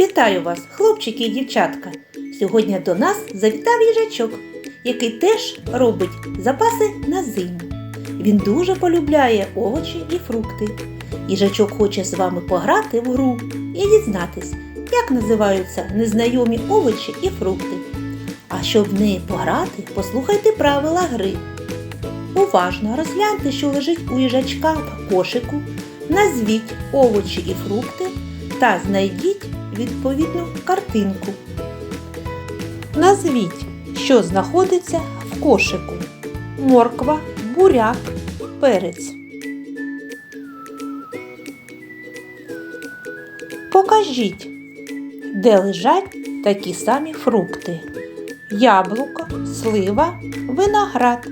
Вітаю вас, хлопчики і дівчатка! Сьогодні до нас завітав їжачок, який теж робить запаси на зиму. Він дуже полюбляє овочі і фрукти. Їжачок хоче з вами пограти в гру і дізнатись, як називаються незнайомі овочі і фрукти. А щоб в неї пограти, послухайте правила гри. Уважно розгляньте, що лежить у їжачка в кошику, назвіть овочі і фрукти та знайдіть відповідну картинку. Назвіть, що знаходиться в кошику: морква, буряк, перець. Покажіть, де лежать такі самі фрукти: яблуко, слива, виноград.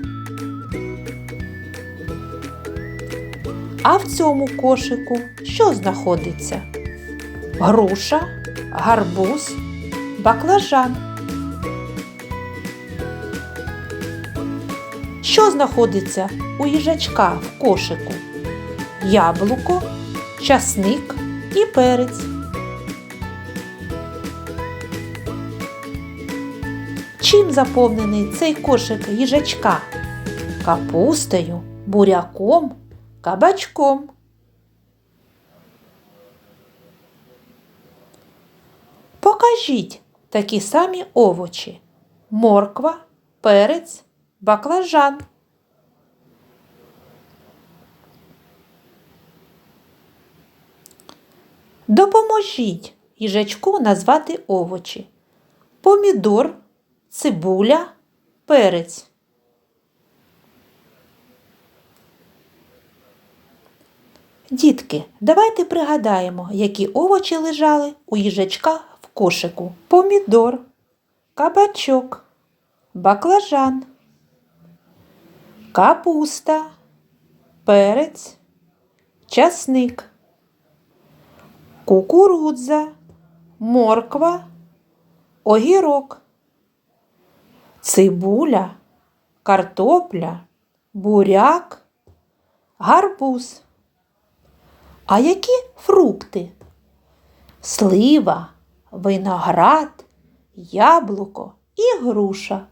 А в цьому кошику що знаходиться? Груша, гарбуз, баклажан. Що знаходиться у їжачка в кошику? Яблуко, часник і перець. Чим заповнений цей кошик їжачка? Капустою, буряком, кабачком. Покажіть такі самі овочі: морква, перець, баклажан. Допоможіть їжачку назвати овочі: помідор, цибуля, перець. Дітки, давайте пригадаємо, які овочі лежали у їжачка кошику. Помідор, кабачок, баклажан, капуста, перець, часник, кукурудза, морква, огірок, цибуля, картопля, буряк, гарбуз. А які фрукти? Слива, виноград, яблуко і груша.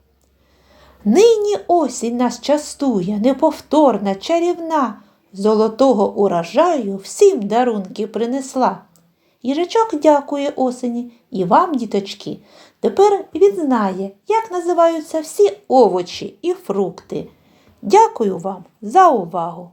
Нині осінь нас частує, неповторна, чарівна, золотого урожаю всім дарунки принесла. Їжачок дякує осені і вам, діточки. Тепер він знає, як називаються всі овочі і фрукти. Дякую вам за увагу!